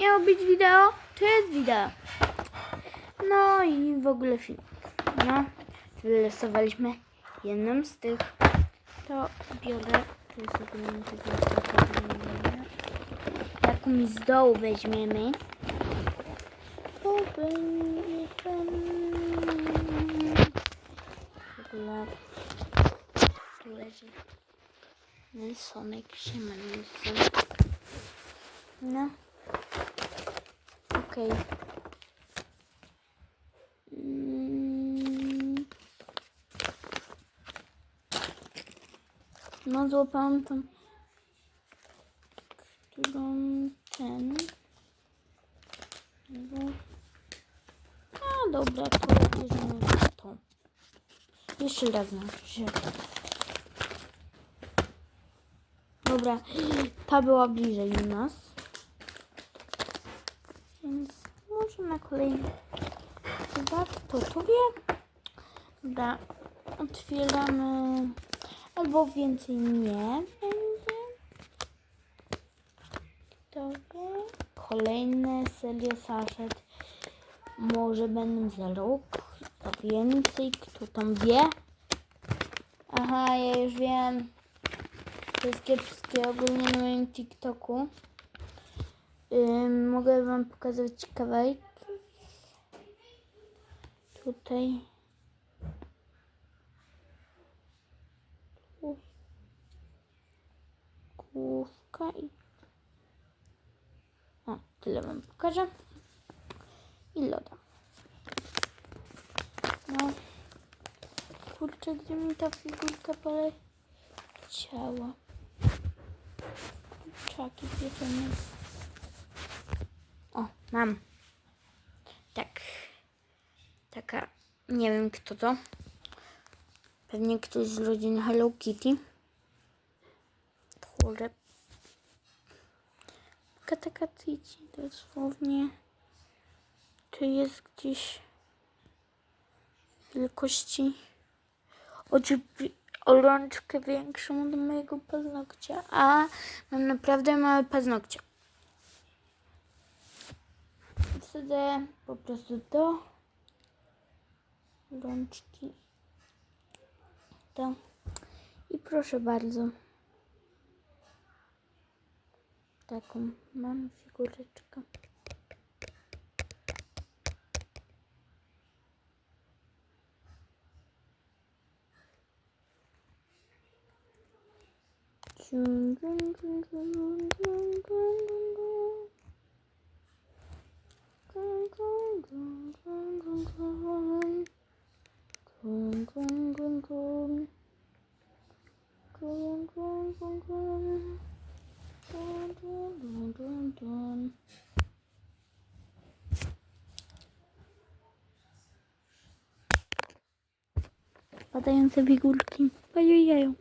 miało być wideo, to jest wideo. No i w ogóle film. No, wylosowaliśmy jedną z tych. To biorę, to jest ogólnie tego Jaką mi z dołu weźmiemy. To będzie ten... W ogóle tu leży Nelsonek, siema Nelson. No. Okej. Mm. No złapałam tą, którą ten. No. A dobra, to bierzemy to. Jeszcze raz znaczy. Dobra, ta była bliżej nas. Więc może na kolejny chyba to tu wie. Dobra, otwieramy. Albo więcej nie będzie. Dobra. Kolejne serie saszet. Może będą za rok. Za więcej. Kto tam wie? Aha, ja już wiem. To jest kiepskie ogólnie na moim TikToku. Mogę wam pokazać kawałek. Tutaj. Tu. Główka i... O, tyle wam pokażę. I loda. No. Kurczę, gdzie mi ta figurka poleciała? Czaki pieczone. O, mam. Tak. Taka, nie wiem kto to. Pewnie ktoś z rodziny Hello Kitty. Tchórze. Taka tyci dosłownie. To jest gdzieś wielkości oczy o rączkę większą do mojego paznokcia, a mam naprawdę małe paznokcie. Wsadzę po prostu do rączki. To. I proszę bardzo. Taką mam figureczkę. Dun, dun, dun, dun, dun, dun, dun, dun, dun, dun, dun, dun. Dun, dun, dun, dun. Dun, dun, dun, dun. Dun, dun, dun, dun, dun. Padające figurki. Pajujają.